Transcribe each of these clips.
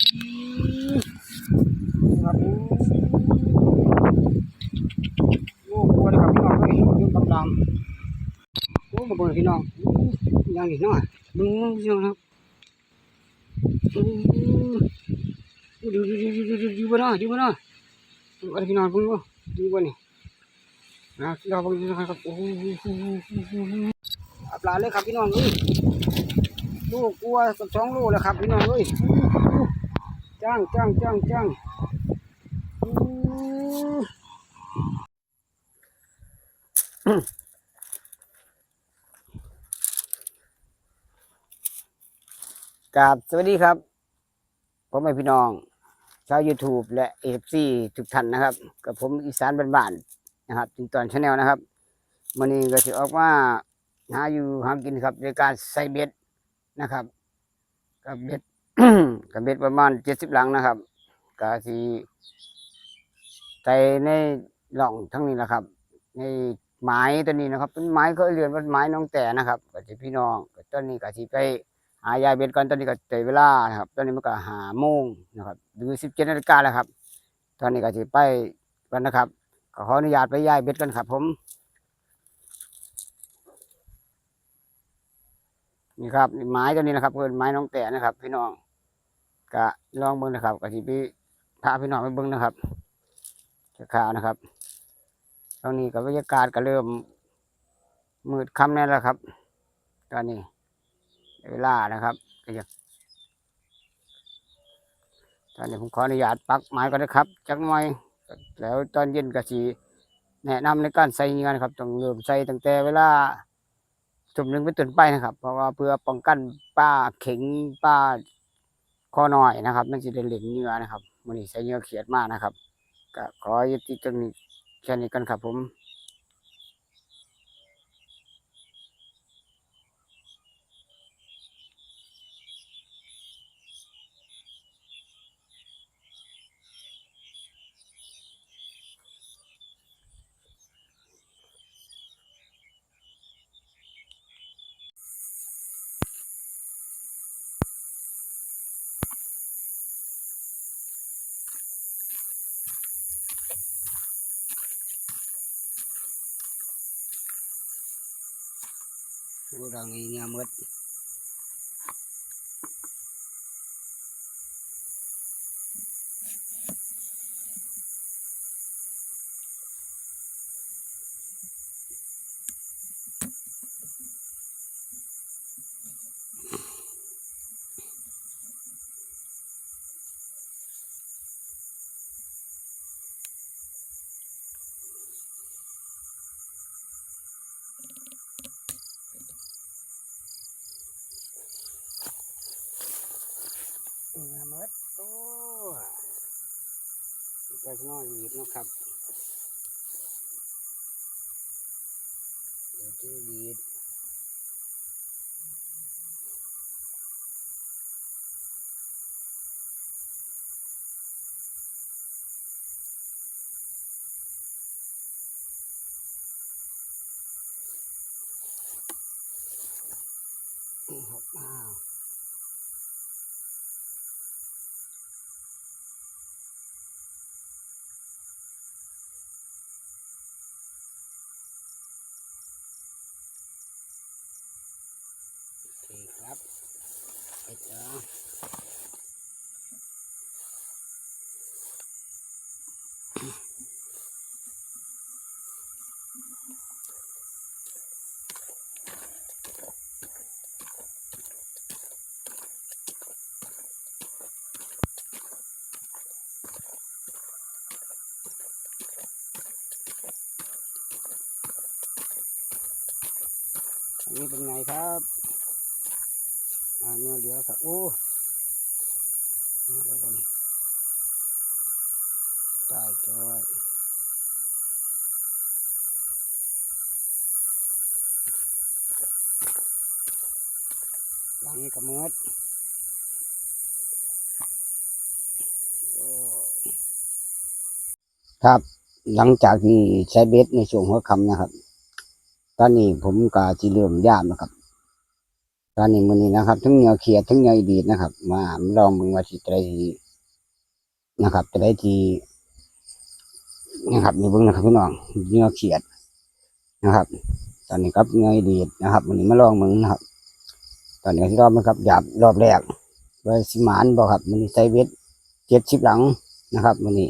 ครับโอ้กลัวเลยครับพี่น้องเฮ้ยยืมกำลังโอ้มาเบิ่งพี่น้องอู้ยังอีกเนาะเบิ่งพี่น้องครับอู้ดูดูดูดูดูดูดูบ่เนาะดูบ่เนาะดูอะไรพี่น้องเบิ่งบ่ดูบ่นี่นะเราเบิ่งดูนะครับโอ้โหอับลาเลยครับพี่น้องเอ้ยลูกกลัวกับสองลูกแล้วครับพี่น้องเอ้ย จ้างจ้างจ้างจ้างอู้กับสวัสดีครับผมเป็นพี่น้อง ชาว YouTube และเอฟซีทุกท่านนะครับ กับผมอีสานบ้านๆนะครับถึงตอนชาแนลนะครับวันนี้ก็จะออกมาหาอยู่หากินครับในการใส่เบ็ดนะครับกับเบ็ด กับเบ็ดประมาณเจ็ดสิบหลังนะครับก็สีใส่ในหล่องทั้งนี้นะครับ ในไม้ตัวนี้นะครับเป็นไม้เขาเรียนว่าไม้น้องแต่นะครับก็จะพี่น้องต้นนี้ก็สิไปหายายเบ็ดก่อนตอนนี้ก็เตยเวลานะครับตอนนี้มันก็หาโมงนะครับหรือสิบเจ็ดนาฬิกาแล้วครับ ตอนนี้ก็จะไปกันนะครับขออนุญาตไปยายเบ็ดกันครับ ผม นี่ครับนี่ไม้ตัวนี้นะครับเป็นไม้น้องแต่นะครับ พี่น้อง ก็ลองเบิ้งนะครับก็จะไปพาพี่น้องไปเบิ้งนะครับจะข่าวนะครับตอนนี้ก็บรรยากาศก็เริ่มมืดค่ำแล้วครับ ตอนนี้เวลานะครับก็จะตอนนี้ผมขออนุญาตปักไม้ก็ได้ครับจักหน่อยแล้วตอนเย็นก็สีแนะนำในการใส่เงินครับต้องเริ่มใส่ตั้งแต่เวลาจุ่มหนึ่งเป็นต้นไปนะครับ เพราะว่าเพื่อป้องกันป้าเข็งป้า คอหน่อยนะครับมันจะได้เหลืองเนื้อนะครับมันนี้ใส่เนื้อเขียดมากนะครับก็ขอยุติตรงนี้แค่นี้กันครับผม โอ้ดังนี้เนี่ยหมด เนี่ยหมดโอ้ ไปข้างนอกอีกนะครับเดี๋ยวจิ้งดีด นี้เป็นไงครับอันนี้เหลือครับ โอ้มาแล้วกันตายจอยหลังนี้ก็มืดครับ หลังจากที่ใช้เบสในช่วงหัวค่ำนะครับ ตอนนี้ผมก็จะเริ่มย่ามนะครับ ตอนนี้มือนี้นะครับทั้งเหนียวเขียดทั้งเหนียวอีดีดนะครับ มาลองมึงว่าสิจะได้นะครับจะได้ทีนะครับนี่เบิ้งนะครับพี่น้องเหนียวเขียดนะครับ ตอนนี้ครับเหนียวอีดีดนะครับมือนี้มาลองมึงนะครับ ตอนนี้ที่รอบนะครับหยาบรอบแรกไว้สิมานบอกครับมือนี้ใส่เวทเจ็ดสิบหลังนะครับมือนี้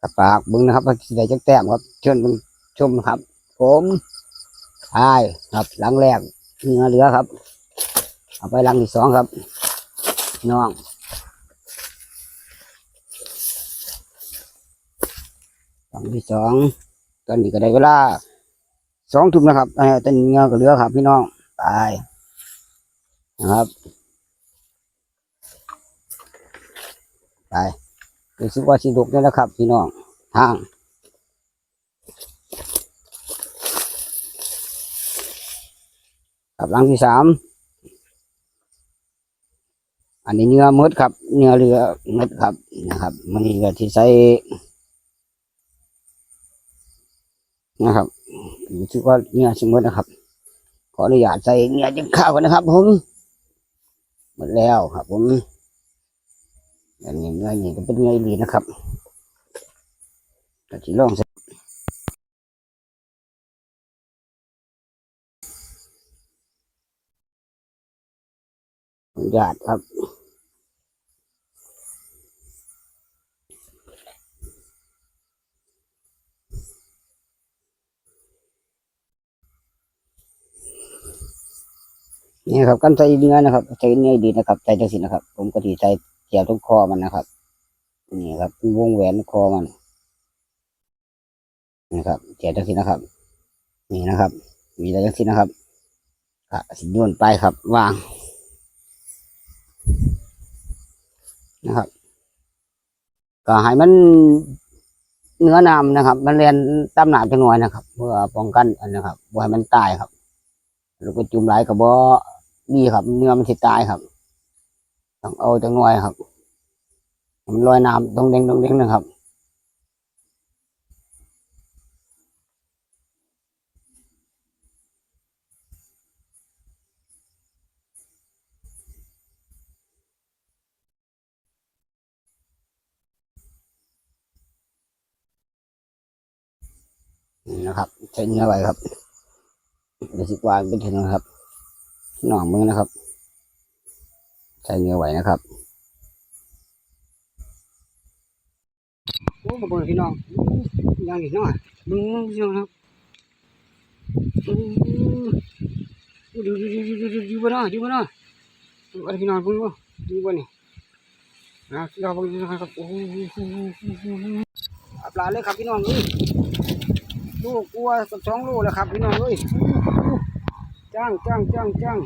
กับปากเบิ้งนะครับว่าสิได้จักแต้มครับ เชิญเบิ่งชมครับ ผม ใช่ครับหลังแรกเนื้อเหลือครับ เอาไปหลังที่สองครับพี่น้องหลังที่สองตอนนี้ก็ได้เวลาสองทุ่มนะครับเออตอนนี้เงาก็เหลือครับ พี่น้องไปนะครับไปรู้สึกว่าสิดุกนี่แหละครับ พี่น้องทาง กับหลังที่สามอันนี้เนื้อมดครับ เนื้อเรือมดครับนะครับ มันนี่ก็ที่ใส่นะครับรู้สึกว่าเนื้อสมมตินะครับ ขออนุญาตใส่เนื้อจิ้ข้าวกันนะครับ ผมหมดแล้วครับ ผมอันนี้เนื้อนี่ก็เป็นเนื้ออีหลีนะครับก็ที่ลองใส่ ขอนุญาตครับ นี่ครับการใส่เนื้อนะครับใส่เนื้อดีนะครับใส่จังสินะครับ ผมก็ที่ใส่เกี่ยวตรงคอมันนะครับ นี่ครับวงแหวนคอมันนะครับเกี่ยวจังสินะครับ นี่นะครับ มีอะไรจังสินะครับอะสิโยนไปครับวาง นะครับก็ให้มันเนื้อนำนะครับ มันเรียนตามหนาจังหน่อยนะครับ เพื่อป้องกันนะครับบ่ให้มันตายครับแล้วก็จุ่มไหลกับบ่ดีครับ เนื้อมันสิตายครับ ต้องเอาจังหน่อยครับ มันลอยน้ำตรงเด้งตรงเด้งนะครับ นะครับใช้เนื้อไว้ครับเดี๋ยวสิกวางเป็นถึงนะครับหน่องมือนะครับใช้เนื้อไหวนะครับโอ้มาบิ่งพี่น้องยังอีกน่อยมึงพี่น้องครับดูดูดูดูดูดูดูบ่เนาะดูบ่เนาะอะไรพี่น้องเบิ่งบ่ดูบ่นี่นะเราเบิ่งนะครับโอ้โหอับลาเลยครับพี่น้องเอ้ย ลูกกลัวกับสองลูกแล้วครับพี่น้องเอ้ยจ้างจ้างจ้างจ้าง